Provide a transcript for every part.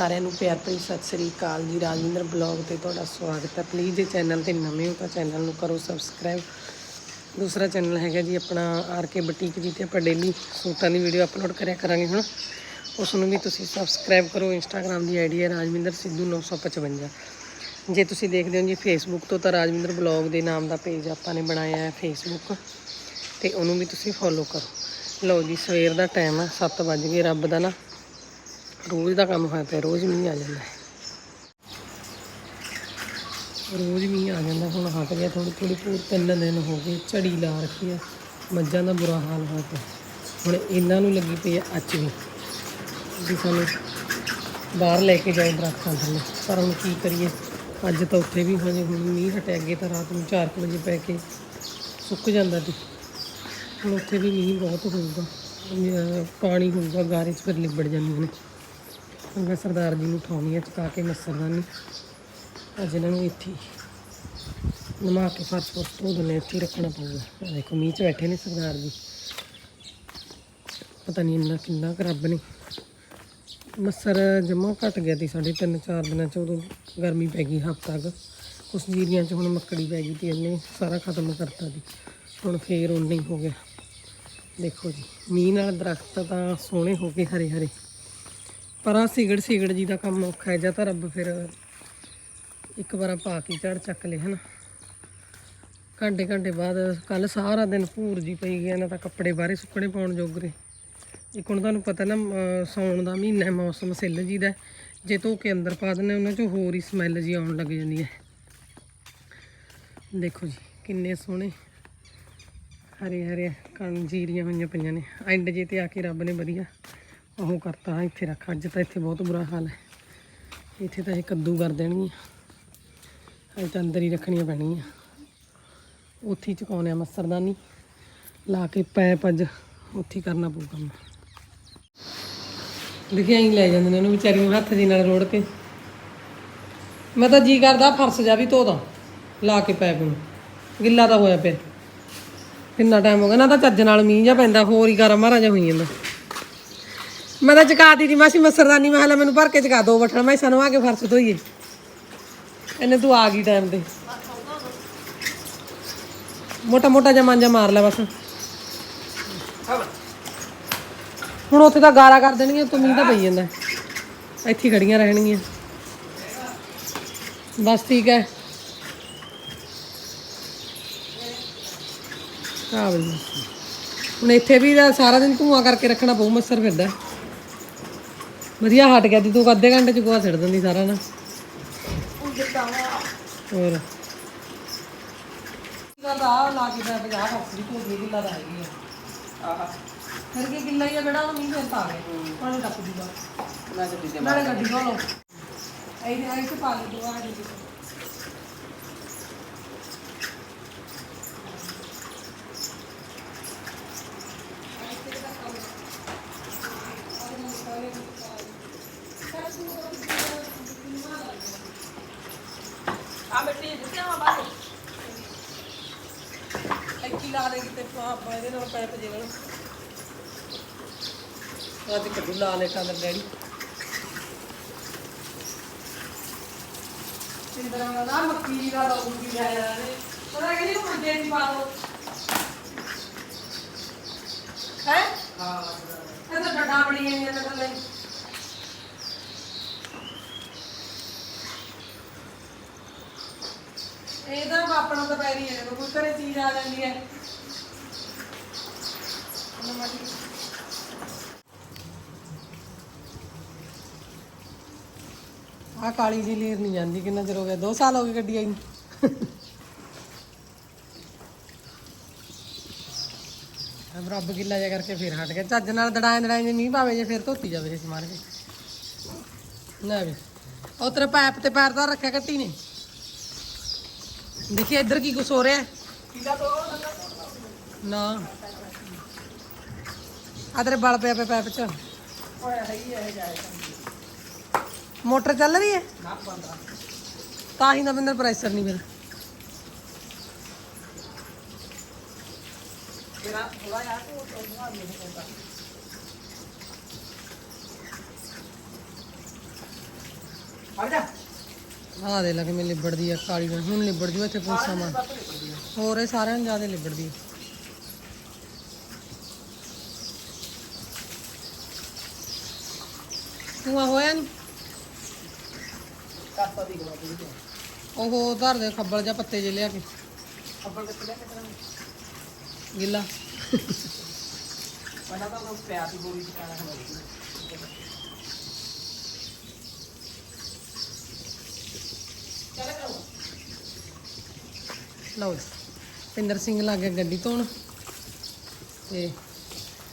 ਸਾਰਿਆਂ ਨੂੰ ਪਿਆਰ ਭਰੀ ਸਤਿ ਸ੍ਰੀ ਅਕਾਲ ਜੀ। ਰਾਜਿੰਦਰ ਬਲੌਗ ਤੇ ਤੁਹਾਡਾ ਸਵਾਗਤ ਹੈ। ਪਲੀਜ਼ ਜੇ ਚੈਨਲ ਤੇ ਨਵੇਂ ਹੋ ਤਾਂ ਚੈਨਲ ਨੂੰ ਕਰੋ ਸਬਸਕ੍ਰਾਈਬ ਦੂਸਰਾ ਚੈਨਲ ਹੈਗਾ ਜੀ ਆਪਣਾ ਆਰ ਕੇ ਬੁਟੀਕ ਜੀ ਤੇ ਆਪਾਂ ਡੇਲੀ ਸੂਟਾਂ ਦੀ ਵੀਡੀਓ ਅਪਲੋਡ ਕਰਿਆ ਕਰਾਂਗੇ ਹੁਣ। ਉਸ ਨੂੰ ਵੀ ਤੁਸੀਂ ਸਬਸਕ੍ਰਾਈਬ ਕਰੋ। ਇੰਸਟਾਗ੍ਰam ਦੀ ਆਈਡੀ ਹੈ ਰਾਜਵਿੰਦਰ ਸਿੱਧੂ 955 ਜੇ ਤੁਸੀਂ ਦੇਖਦੇ ਹੋ ਜੀ ਫੇਸਬੁੱਕ ਤੋਂ ਤਾਂ ਰਾਜਵਿੰਦਰ ਬਲੌਗ ਦੇ ਨਾਮ ਦਾ ਪੇਜ ਆਪਾਂ ਨੇ ਬਣਾਇਆ ਹੈ ਫੇਸਬੁੱਕ ਤੇ ਉਹਨੂੰ ਵੀ ਤੁਸੀਂ ਫੋਲੋ ਕਰੋ। ਲਓ ਜੀ, ਸਵੇਰ ਦਾ ਟਾਈਮ ਹੈ 7 ਵਜ ਗਏ, ਰੱਬ ਦਾ ਨਾ। ਰੋਜ਼ ਦਾ ਕੰਮ ਹੋਇਆ ਪਿਆ, ਰੋਜ਼ ਮੀਂਹ ਆ ਜਾਂਦਾ ਹੈ। ਰੋਜ਼ ਮੀਂਹ ਆ ਜਾਂਦਾ, ਹੁਣ ਹਟ ਗਿਆ ਥੋੜੀ ਥੋੜੀ ਪੂਰ ਤਿੰਨ ਦਿਨ ਹੋ ਗਏ, ਝੜੀ ਲਾ ਰੱਖੀ ਹੈ ਮੱਝਾਂ ਦਾ ਬੁਰਾ ਹਾਲ ਹੋਇਆ ਪਿਆ। ਹੁਣ ਇਹਨਾਂ ਨੂੰ ਲੱਗੀ ਪਈ ਹੈ ਅੱਜ ਵੀ ਵੀ ਸਾਨੂੰ ਬਾਹਰ ਲੈ ਕੇ ਜਾਓ ਦਰਖਤਾਂ ਥੱਲੇ, ਪਰ ਹੁਣ ਕੀ ਕਰੀਏ? ਅੱਜ ਤਾਂ ਉੱਥੇ ਵੀ ਹਜੇ ਹੁਣ ਮੀਂਹ ਹਟਿਆ, ਅੱਗੇ ਤਾਂ ਰਾਤ ਨੂੰ 4 ਵਜੇ ਪੈ ਕੇ ਸੁੱਕ ਜਾਂਦਾ ਸੀ। ਹੁਣ ਉੱਥੇ ਵੀ ਮੀਂਹ ਬਹੁਤ ਹੋਊਗਾ ਪਾਣੀ ਹੋਊਗਾ, ਗਾਰੇ 'ਚ ਫਿਰ ਲਿਬੜ ਜਾਂਦੀਆਂ ਨੇ। ਹੁਣ ਮੈਂ ਸਰਦਾਰ ਜੀ ਨੂੰ ਉਠਾਉਣੀ ਹੈ ਚਕਾ ਕੇ ਮੱਸਰਦਾਨੀ ਅੱਜ ਇਹਨਾਂ ਨੂੰ ਇੱਥੇ ਹੀ ਨਮਾ ਕੇ ਫਰਸ਼ ਫੁਰਸ਼ ਧੋ ਦਿੰਦੇ ਇੱਥੇ ਹੀ ਰੱਖਣਾ ਪਊਗਾ। ਦੇਖੋ, ਮੀਂਹ 'ਚ ਬੈਠੇ ਨੇ ਸਰਦਾਰ ਜੀ। ਪਤਾ ਨਹੀਂ ਇੰਨਾ ਕਿੰਨਾ ਕੁ ਰੱਬ ਨੇ। ਮੱਸਰ ਜਮਾ ਘਟ ਗਿਆ ਸੀ ਸਾਡੇ ਤਿੰਨ ਚਾਰ ਦਿਨਾਂ 'ਚ, ਉਦੋਂ ਗਰਮੀ ਪੈ ਗਈ ਹਫ਼ਤਾ ਕੁ ਕੁਛ ਜੀਰੀਆਂ 'ਚ ਹੁਣ ਮੱਕੜੀ ਪੈ ਗਈ ਤੇ ਇਹਨੇ ਸਾਰਾ ਖਤਮ ਕਰਤਾ ਸੀ। ਹੁਣ ਫੇਰ ਉਨਾ ਹੀ ਹੋ ਗਿਆ। ਦੇਖੋ ਜੀ, ਮੀਂਹ ਨਾਲ ਦਰਖਤ ਤਾਂ ਸੋਹਣੇ ਹੋ ਗਏ ਹਰੇ ਹਰੇ ਪਰ ਆ ਸਿਗੜ ਸਿਗੜ ਜੀ ਦਾ ਕੰਮ ਔਖਾ ਹੈ ਜਾਂ ਤਾਂ ਰੱਬ ਫਿਰ ਇੱਕ ਵਾਰ ਪਾ ਕੇ ਝੜ ਚੱਕ ਲੇ ਹਨਾ। ਘੰਟੇ ਘੰਟੇ ਬਾਅਦ ਕੱਲ ਸਾਰਾ ਦਿਨ ਭੂਰ ਜੀ ਪਈ ਗਿਆ ਨਾ ਤਾਂ ਕੱਪੜੇ ਬਾਹਰੇ ਸੁੱਕਣੇ ਪਾਉਣ ਜੋਗਰੇ। ਇੱਕ ਹੁਣ ਤੁਹਾਨੂੰ ਪਤਾ ਨਾ ਅਮ, ਸਾਉਣ ਦਾ ਮਹੀਨਾ ਹੈ, ਮੌਸਮ ਸਿੱਲ ਜੀ ਦਾ। ਜੇ ਧੋ ਕੇ ਅੰਦਰ ਪਾ ਦਿੰਦੇ ਉਹਨਾਂ ਚੋਂ ਹੋਰ ਹੀ ਸਮੈਲ ਜੀ ਆਉਣ ਲੱਗ ਜਾਂਦੀ ਹੈ। ਦੇਖੋ ਜੀ ਕਿੰਨੇ ਸੋਹਣੇ ਹਰੇ ਹਰੇ ਕਣ ਜੀਰੀਆਂ ਹੋਈਆਂ ਪਈਆਂ ਨੇ। ਐਂਡ ਜੇ ਤੇ ਆ ਕੇ ਰੱਬ ਨੇ ਵਧੀਆ ਉਹ ਕਰਤਾ, ਇੱਥੇ ਰੱਖ। ਅੱਜ ਤਾਂ ਇੱਥੇ ਬਹੁਤ ਬੁਰਾ ਹਾਲ ਹੈ। ਇੱਥੇ ਤਾਂ ਇਹ ਕੱਦੂ ਕਰ ਦੇਣੀ ਦੇਣਗੀਆਂ ਅੱਜ ਤਾਂ ਅੰਦਰ ਹੀ ਰੱਖਣੀਆਂ ਪੈਣੀਆਂ ਉੱਥੇ ਹੀ ਚੁਕਾਉਣੇ ਆ ਮੱਸਰਦਾਨੀ। ਲਾ ਕੇ ਪੈਪ ਅੱਜ ਉੱਥੇ ਕਰਨਾ ਪਊ ਕੰਮ। ਲਿਖਿਆ ਹੀ ਲੈ ਜਾਂਦੇ ਨੇ ਉਹਨੂੰ ਵਿਚਾਰੀ ਨੂੰ ਹੱਥ ਜੀ ਨਾਲ ਰੋੜ ਕੇ। ਮੈਂ ਤਾਂ ਜੀ ਕਰਦਾ ਫਰਸ਼ ਜਾ ਵੀ ਧੋਦਾ ਲਾ ਕੇ ਪੈਪ ਨੂੰ ਗਿੱਲਾ ਤਾਂ ਹੋਇਆ ਪਿਆ। ਕਿੰਨਾ ਟਾਈਮ ਹੋ ਗਿਆ। ਨਾ ਤਾਂ ਚੱਜ ਨਾਲ ਮੀਂਹ ਜਾ ਪੈਂਦਾ, ਹੋਰ ਹੀ ਗਰਮ ਮਾਰਾ ਜਾ ਹੋਈ ਜਾਂਦਾ। ਮੈਂ ਤਾਂ ਚਕਾ ਦਿੱਤੀ ਮਾਸੀ ਮਸਰਦਾਨੀ ਮੈਂ ਹਲਾ ਮੈਨੂੰ ਭਰ ਕੇ ਚਕਾ ਦੋ ਬਠਣ ਮੈਂ ਸਾਨੂੰ ਆ ਕੇ ਫਰਸ਼ ਧੋਈਏ। ਇਹਨੇ ਤੂੰ ਆ ਗਈ ਟਾਈਮ ਤੇ। ਮੋਟਾ ਮੋਟਾ ਜਿਹਾ ਮਾਂਜਾ ਮਾਰ ਲੈ ਬਸ। ਹੁਣ ਉੱਥੇ ਤਾਂ ਗਾਰਾ ਕਰ ਦੇਣਗੀਆਂ ਤੂੰ ਮੀਂਹ ਤਾਂ ਪਈ ਜਾਂਦਾ। ਇੱਥੇ ਹੀ ਖੜੀਆਂ ਰਹਿਣਗੀਆਂ। ਬਸ ਠੀਕ ਹੈ। ਆ ਬਈ। ਹੁਣ ਇੱਥੇ ਵੀ ਸਾਰਾ ਦਿਨ ਧੂਆਂ ਕਰਕੇ ਰੱਖਣਾ ਪਊ ਮੱਸਰ ਫਿਰਦਾ। ਵਧੀਆ ਹਟ ਗਿਆ ਤੇ ਤੂੰ ਅੱਧੇ ਘੰਟੇ ਚ ਗੋਹਾ ਛੱਡ ਦਿੰਦੀ ਸਾਰਾ ਨਾ। ਹੋਰ। ਕਿਲਾ ਦਾ ਲਾ ਕੇ ਦਾ 50 ਫਸਲੀ ਤੋਂ ਵੀ ਕਿਲਾ ਦਾ ਹੈਗੀ ਆ। ਆਹ। ਫਿਰ ਕੀ ਕਿਲਾ ਹੀ ਆ ਬੜਾ ਉਹ ਨਹੀਂ ਫਿਰ ਪਾ ਗਏ ਪਾਣੀ ਟੱਪ ਜੂਗਾ ਮੈਂ ਗੱਡੀ ਤੇ ਨਾਲੇ ਗੱਡੀ ਧੋ ਲਓ ਇਹਦੇ ਆਈ ਤੇ ਪਾ ਲਈ ਦੋ ਆ ਜੀ ਇੱਕੀ ਲਾ ਦੇ ਕਿਤੇ ਆਪਾਂ ਇਹਦੇ ਨਾਲ ਪੈਪ ਜੇ ਨਾਲ। ਅੱਜ ਕੱਢੂ ਲਾ ਲੈ ਕੰਦਰ ਡੈਡੀ। ਸਿੰਦਰਾਂ ਦਾ ਮੱਕੀ ਦਾ ਵੀ ਲੈ ਜਾਂਦੇ ਪਤਾ ਕਿ ਨਹੀਂ ਮੁੰਡੇ ਦੀ ਬਾਤ ਹੈ? ਹਾਂ ਇਹ ਤਾਂ ਡੱਡਾ ਬਣੀ ਜਾਂਦੀਆਂ ਨੇ ਥੱਲੇ ਇਹਦਾ ਆਪਣਾ ਤਾਂ ਪੈਰੀ ਹੈ ਕੋਈ ਘਰੇ ਚੀਜ਼ ਆ ਜਾਂਦੀ ਹੈ। ਆ ਕਾਲੀ ਜੀ ਲੀਰ ਨਹੀਂ ਜਾਂਦੀ, ਕਿੰਨਾ ਚਿਰ ਹੋ ਗਿਆ? 2 ਸਾਲ ਹੋ ਗਏ ਗੱਡੀ ਆਈ ਨੂੰ। ਅਬ ਰੱਬ ਗਿੱਲਾ ਜਿਹਾ ਕਰਕੇ ਫੇਰ ਹਟ ਗਿਆ। ਚੱਜ ਨਾਲ ਦੜਾਏ ਦੜਾਏ ਜੇ ਮੀਂਹ ਪਾਵੇ ਜੇ ਫੇਰ ਧੋਤੀ ਜਾਵੇ ਜੇ ਮਾਰ ਕੇ। ਲੈ ਵੀ। ਉਹ ਤੇਰੇ ਪੈਪ ਤੇ ਪੈਰ ਦਾ ਰੱਖਿਆ, ਕੱਟੀ ਨੇ ਦੇਖੀ ਇੱਧਰ ਕੀ ਕੁਛ ਹੋ ਰਿਹਾ ਹੈ ਨਾ ਆ ਤੇਰੇ ਬਲ ਪਿਆ ਪਿਆ ਪੈਪ ਚ ਮੋਟਰ ਚੱਲ ਰਹੀ ਹੈ ਤਾਂ ਹੀ ਤਾਂ ਬੰਦਰ ਪ੍ਰੈਸ਼ਰ ਨਹੀਂ ਮੇਰਾ ਤੇਰਾ ਥੋੜਾ ਜਿਹਾ ਕੋ ਤੋਂ ਆ ਗਿਆ ਆਹ ਦੇ ਲੱਗੇ ਮੈਂ ਲਿਬੜਦੀ ਆ ਕਾਲੀ ਨਾਲ ਹੁਣ ਲਿਬੜ ਜੂ ਇੱਥੇ ਮਾਰ। ਹੋਰ ਇਹ ਸਾਰਿਆਂ ਨੂੰ ਜ਼ਿਆਦਾ ਲਿਬੜਦੀ ਆ। ਤੂੰ ਆ ਹੋਇਆ ਨੀ? ਕਾਸਾ ਦੀ ਗਵਾ ਦੇ ਉਹ ਧਰ ਦੇ ਖੱਬਲ ਜਾਂ ਪੱਤੇ ਜੇ ਲਿਆ ਕੇ। ਅੱਬਲ ਕਿੱਥੇ ਲੈ ਕੇ ਗਿੱਲਾ। ਪਹਿਲਾਂ ਤਾਂ ਉਹ ਪਿਆ ਦੀ ਬੋਰੀ ਦੀ ਕਾਣਾ ਹੋਣੀ ਲਓ ਜੀ, ਪਿੰਦਰ ਸਿੰਘ ਲੱਗ ਗਿਆ ਗੱਡੀ ਧੋਣ ਤੇ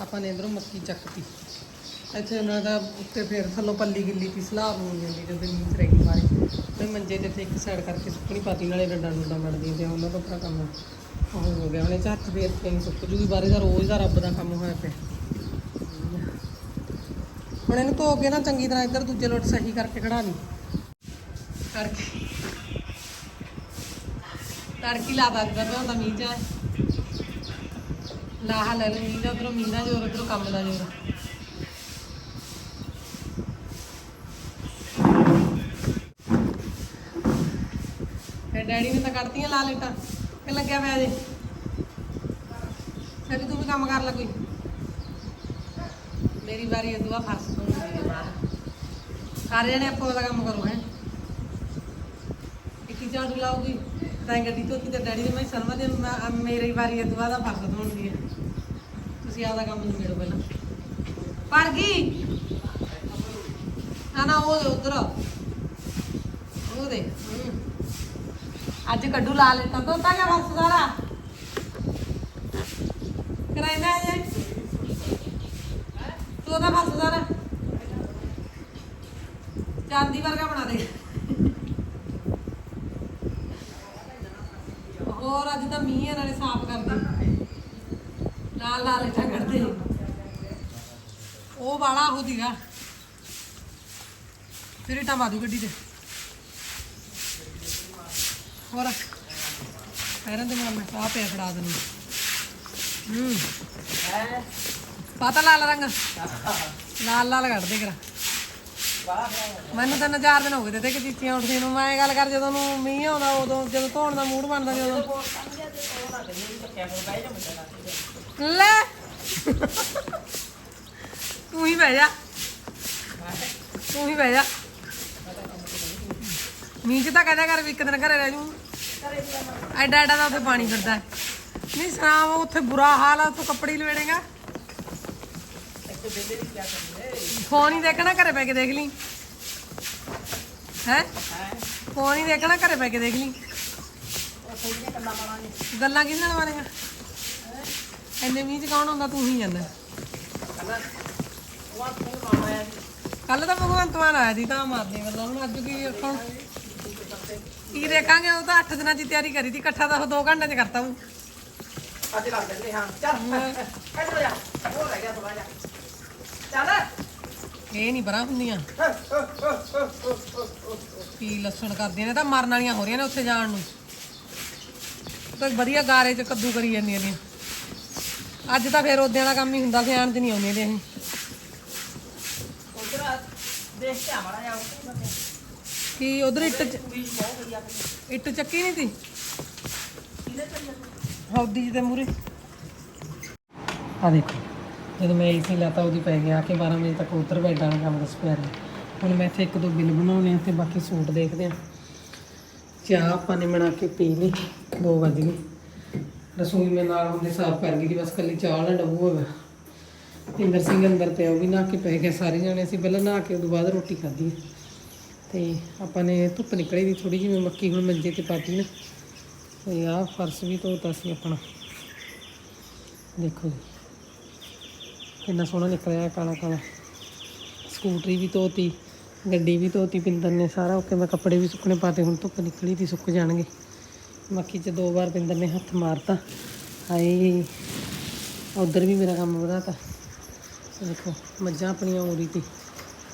ਆਪਾਂ ਨੇ ਅੰਦਰੋਂ ਮੱਕੀ ਚੱਕਤੀ। ਇੱਥੇ ਉਹਨਾਂ ਦਾ ਉੱਤੇ ਫੇਰ ਥੱਲੋਂ ਪੱਲੀ ਗਿੱਲੀ ਤੀ ਸਲਾਬ ਹੋ ਜਾਂਦੀ ਜਦੋਂ ਨੀਂਦ ਰਹਿ ਗਈ ਬਾਰੇ ਤੇ ਮੰਜੇ ਤੇ ਇੱਥੇ ਇੱਕ ਸਾਈਡ ਕਰਕੇ ਸੁੱਕਣੀ ਪਾਤੀ, ਨਾਲੇ ਡੰਡਾ ਡੁੰਡਾ ਮੜਦੀ ਤੇ ਉਹਨਾਂ ਤੋਂ ਆਪਣਾ ਕੰਮ ਉਹ ਹੋ ਗਿਆ। ਉਹਨੇ ਹੱਥ ਫੇਰ ਕੇ ਨਹੀਂ ਸੁੱਕ ਜੂਗੀ ਬਾਰੇ ਦਾ ਰੋਜ਼ ਦਾ ਰੱਬ ਦਾ ਕੰਮ ਹੋਇਆ ਪਿਆ। ਹੁਣ ਇਹਨੂੰ ਧੋ ਕੇ ਨਾ ਚੰਗੀ ਤਰ੍ਹਾਂ ਇੱਧਰ ਦੂਜੇ ਲੋਟ ਸਹੀ ਕਰਕੇ ਖੜਾ ਲਈ। ਕਰਕੇ ਤੜਕੀ ਲਾ ਦੱਸਦਾ ਪਿਆ ਹੁੰਦਾ ਮੀਂਹ ਚ। ਲਾਹਾ ਲੈ ਲੈ ਮੀਂਹ ਦਾ ਉਧਰੋਂ ਮੀਂਹ ਦਾ ਜੋਰ, ਉਧਰੋਂ ਕੰਮ ਦਾ ਜੋਰ। ਫਿਰ ਡੈਡੀ ਨੇ ਤਾਂ ਕੱਢਤੀਆਂ ਲਾ ਲੇਟਾਂ ਕਿ ਲੱਗਿਆ ਪਿਆ ਜੇ। ਫਿਰ ਤੂੰ ਵੀ ਕੰਮ ਕਰ ਲੈ ਕੋਈ। ਮੇਰੀ ਵਾਰੀ ਹੈ ਦੁਆ ਫਰਸ ਤੋਂ ਸਾਰੇ ਜਣੇ ਆਪੋ ਦਾ ਕੰਮ ਕਰੋ, ਹੈ। ਇੱਕ ਝਾੜੂ ਲਾਉਗੀ ਤਾਂ ਗੱਡੀ ਧੋਤੀ ਤੇ ਡੈਡੀ ਦੇ ਮੈਂ ਸਰਵਾ ਦੇ ਮੇਰੀ ਵਾਰੀ ਹੈ ਦੁਆ ਦਾ ਫਰਜ਼ ਧੋਣਦੀ ਹੈ ਤੁਸੀਂ ਆਪਦਾ ਕੰਮ ਨਿਬੇੜੋ ਪਹਿਲਾਂ। ਪੜ ਗਈ ਨਾ ਨਾ, ਉਹ ਉਧਰ ਉਹ ਦੇ ਅੱਜ ਕੱਢੂ ਲਾ ਲੈਤਾ ਧੋਤਾ ਗਿਆ ਫਰਜ਼ ਸਾਰਾ। ਕਰਾਇਦਾ ਹੈ ਤੂੰ ਉਹਦਾ ਫਰਜ਼ ਸਾਰਾ। ਚਾਂਦੀ ਵਰਗਾ ਬਣਾ ਦੇ। ਹੋਰ ਅੱਜ ਤਾਂ ਮੀਂਹ ਹੈ ਨਾਲੇ ਸਾਫ਼ ਕਰਦੇ ਲਾਲ ਲਾਲ ਕੱਢਦੇ ਉਹ ਵਾਲਾ ਉਹ ਦੀਗਾ ਫਿਰ ਇੱਟਾਂ ਮਾਦੂ ਗੱਡੀ ਤੇ। ਹੋਰ। ਪੈਰਾਂ ਦੇ ਮੈਂ ਸਾਹ ਪਿਆ ਫੜਾ ਦੇਣੀ ਹੂੰ। ਪਤਾ ਲਾਲ ਰੰਗ? ਲਾਲ ਲਾਲ ਕੱਢਦੇ ਕਰਾ ਮੈਨੂੰ ਤਾਂ ਚਾਰ ਦਿਨ ਹੋ ਗਏ ਤੇ ਕਿ ਚੀਚੀਆਂ ਉੱਠਦੀਆਂ ਨੂੰ। ਮੈਂ ਇਹ ਗੱਲ ਕਰ ਜਦੋਂ ਨੂੰ ਮੀਂਹ ਆਉਂਦਾ, ਉਦੋਂ ਜਦੋਂ ਧੋਣ ਦਾ ਮੂਡ ਬਣਦਾ, ਜਦੋਂ। ਕੋਲ ਲੈ। ਤੂੰ ਹੀ ਬਹਿ ਜਾ। ਤੂੰ ਹੀ ਬਹਿ ਜਾ। ਮੀਂਹ ਚ ਤਾਂ ਕਹਦਾ ਕਰ ਵੀ ਇੱਕ ਦਿਨ ਘਰੇ ਰਹਿ ਜੂ। ਐਡਾ ਐਡਾ ਦਾ ਉੱਥੇ ਪਾਣੀ ਫਿਰਦਾ। ਨਹੀਂ ਸਰਾਮ ਉੱਥੇ ਬੁਰਾ ਹਾਲ ਆ ਤੂੰ ਕੱਪੜੇ ਲਵੇੜੇਗਾ। ਫੋਨ ਹੀ ਦੇਖਣਾ ਘਰੇ ਪੈ ਕੇ ਦੇਖ ਲਈ। ਹੈ? ਫੋਨ ਹੀ ਦੇਖਣਾ ਘਰੇ ਪੈ ਕੇ ਦੇਖ ਲਈ। ਉਹ ਗੱਲਾਂ ਕਿਹਦੇ ਨਾਲ ਮਾਰੇਗਾ ਐਨੇ ਮੀਂਹ ਚ ਕੌਣ ਹੁੰਦਾ ਤੂੰ ਹੀ ਜਾਂਦਾ। ਉਹ ਕੱਲ ਤਾਂ ਭਗਵੰਤ ਮਾਨ ਆਇਆ ਸੀ ਤਾਂ ਮਾਰਦੇ ਗੱਲਾਂ। ਹੁਣ ਅੱਜ ਕੀ ਵੇਖਣ ਕੀ ਦੇਖਾਂਗੇ? ਉਹ ਤਾਂ 8 ਦਿਨਾਂ ਦੀ ਤਿਆਰੀ ਕਰੀ ਸੀ ਇਕੱਠਾ ਤਾਂ ਉਹ 2 ਘੰਟੇ ਚ ਕਰਤਾ ਹੂੰ ਅੱਜ ਲੱਗ ਜਾਂਦੇ ਹਾਂ। ਚੱਲ। ਇੱਧਰ ਜਾ। ਹੋਰ ਰਹਿ ਗਿਆ ਥੋੜਾ ਜਿਹਾ। ਚੱਲ। ਇਹ ਨਹੀਂ ਪਰਾਂ ਹੁੰਦੀਆਂ। ਕੀ ਲੱਛਣ ਕਰਦੀਆਂ ਨੇ ਤਾਂ ਮਰਨ ਵਾਲੀਆਂ ਹੋ ਰਹੀਆਂ ਨੇ ਉੱਥੇ ਜਾਣ ਨੂੰ। ਤਾਂ ਵਧੀਆ ਗਾਰੇ ਚ ਕੱਦੂ ਕਰੀ ਜਾਂਦੀਆਂ ਨੇ। ਅੱਜ ਤਾਂ ਫੇਰ ਉਹਦਿਆਂ ਦਾ ਕੰਮ ਹੀ ਹੁੰਦਾ ਸਿਆਣ ਚ ਨਹੀਂ ਆਉਂਦੇ ਤੇ ਅਸੀਂ ਉਧਰ ਦੇਖ ਕੇ ਆਵਾਂ ਜਾ ਉੱਥੇ ਕੀ ਉਧਰ ਇੱਟ ਚ ਵੀ ਬਹੁਤ ਵਧੀਆ ਕਿਤੇ ਇੱਟ ਚੱਕੀ ਨਹੀਂ ਸੀ ਕਿਹਦੇ ਚੱਲ ਹੌਦੀ ਜੀ ਦੇ ਮੂਰੇ ਆ ਦੇਖੋ। ਜਦੋਂ ਮੈਂ ਏਸੀ ਲਾਤਾ ਉਹਦੀ ਪੈ ਗਿਆ ਕਿ 12 ਵਜੇ ਤੱਕ ਉੱਧਰ ਬੈਠਾ ਨਾ ਕੰਮ ਦੱਸ ਪਿਆ ਰਿਹਾ ਹੁਣ ਮੈਂ ਇੱਥੇ ਇੱਕ ਦੋ ਬਿੱਲ ਬਣਾਉਣੇ ਆ ਤੇ ਬਾਕੀ ਸੂਟ ਦੇਖਦੇ ਆ। ਚਾਹ ਆਪਾਂ ਨੇ ਬਣਾ ਕੇ ਪੀ ਲਈ 2 ਵਜ ਗਏ। ਰਸੋਈ ਮੈਂ ਨਾਲ ਹੁੰਦੇ ਸਾਫ਼ ਕਰ ਗਈ ਸੀ, ਬਸ ਕੱਲੀ ਚਾਹ ਵਾਲਾ ਡੱਬੂ ਹੈਗਾ। ਇੰਦਰ ਸਿੰਘ ਅੰਦਰ ਪਿਆ, ਉਹ ਵੀ ਨਹਾ ਕੇ ਪੈ ਗਏ ਸਾਰੇ ਜਾਣੇ ਅਸੀਂ ਪਹਿਲਾਂ ਨਹਾ ਕੇ ਉਦੋਂ ਬਾਅਦ ਰੋਟੀ ਖਾਧੀ ਹੈ ਤੇ ਆਪਾਂ ਨੇ ਧੁੱਪ ਨਿਕਲੀ ਦੀ ਥੋੜੀ ਜਿਹੀ, ਮੱਕੀ ਹੁਣ ਮੰਜੇ ਤੇ ਪਾਤੀ ਨਾ। ਤੇ ਆਹ ਫਰਸ਼ ਵੀ ਧੋਤਾ ਸੀ ਆਪਣਾ। ਦੇਖੋ ਜੀ। ਕਿੰਨਾ ਸੋਹਣਾ ਨਿਕਲਿਆ ਕਾਲਾ ਕਾਲਾ। ਸਕੂਟਰੀ ਵੀ ਧੋਤੀ, ਗੱਡੀ ਵੀ ਧੋਤੀ ਪਿੰਦਰ ਨੇ, ਸਾਰਾ ਓਕੇ ਮੈਂ ਕੱਪੜੇ ਵੀ ਸੁੱਕਣੇ ਪਾਤੇ, ਹੁਣ ਧੁੱਪ ਨਿਕਲੀ ਤੀ, ਸੁੱਕ ਜਾਣਗੇ। ਮੱਕੀ 'ਚ ਦੋ ਵਾਰ ਪਿੰਦਰ ਨੇ ਹੱਥ ਮਾਰਤਾ। ਹਾਏ, ਉਧਰ ਵੀ ਮੇਰਾ ਕੰਮ ਵਧਾਤਾ। ਦੇਖੋ, ਮੱਝਾਂ ਆਪਣੀਆਂ ਉਰੀ ਤੀ,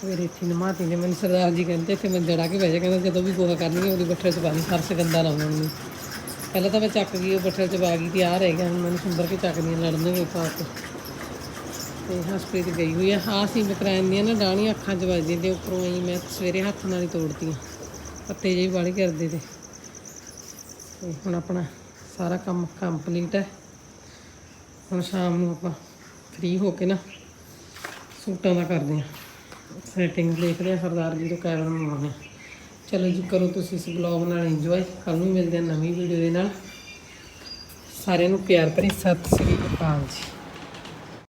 ਸਵੇਰੇ ਇੱਥੇ ਨਮਾਤੀ ਨੇ, ਮੈਨੂੰ ਸਰਦਾਰ ਜੀ ਕਹਿੰਦੇ, ਇੱਥੇ ਮੈਂ ਜੜਾ ਕੇ ਬਹਿ ਕਹਿੰਦਾ ਜਦੋਂ ਵੀ ਗੋਹਾ ਕਰਨਗੇ ਉਹਦੀ ਬੱਠਲ 'ਚ ਪਾਣੀ ਫਰਸ਼ ਗੰਦਾ ਨਾ ਹੋਣ ਪਹਿਲਾਂ ਤਾਂ ਮੈਂ ਚੱਕ ਗਈ, ਉਹ ਬੱਠਲ 'ਚ ਪਾ ਗਈ, ਤੇ ਆ ਰਹਿ ਗਿਆ, ਹੁਣ ਮੈਨੂੰ ਸੁੰਦਰ ਕੇ ਚੱਕਦੀਆਂ, ਲੜਨਗੇ ਪਾ ਕੇ। ਤੇ ਹਸਪੀਟਲ ਗਈ ਹੋਈ ਆ। ਹਾਂ ਸੀ ਬਕਰਾਨ ਦੀਆਂ ਨਾ ਡਾਣੀਆਂ ਅੱਖਾਂ 'ਚ ਵੱਜਦੀਆਂ ਤੇ ਉੱਪਰੋਂ ਹੀ ਮੈਂ ਸਵੇਰੇ ਹੱਥ ਨਾਲ ਹੀ ਤੋੜਤੀਆਂ ਪੱਤੇ ਜਿਹੇ ਵਾਲੇ ਕਰਦੇ ਤੇ। ਤੇ ਹੁਣ ਆਪਣਾ ਸਾਰਾ ਕੰਮ ਕੰਪਲੀਟ ਹੈ ਹੁਣ ਸ਼ਾਮ ਨੂੰ ਆਪਾਂ ਫ੍ਰੀ ਹੋ ਕੇ ਨਾ ਸੂਟਾਂ ਦਾ ਕਰਦੇ ਆ। ਸੈਟਿੰਗ ਦੇਖਦੇ ਆ ਸਰਦਾਰ ਜੀ ਤੋਂ ਕੈਮਰਾ ਮੰਗਵਾਉਂਦੇ ਆ। ਚਲੋ ਜੀ, ਕਰੋ ਤੁਸੀਂ ਇਸ ਬਲੌਗ ਨਾਲ ਇੰਜੋਏ ਕੱਲ ਨੂੰ ਮਿਲਦੇ ਆ ਨਵੀਂ ਵੀਡੀਓ ਦੇ ਨਾਲ। ਸਾਰਿਆਂ ਨੂੰ ਪਿਆਰ ਭਰੀ ਸਤਿ ਸ੍ਰੀ ਅਕਾਲ ਜੀ।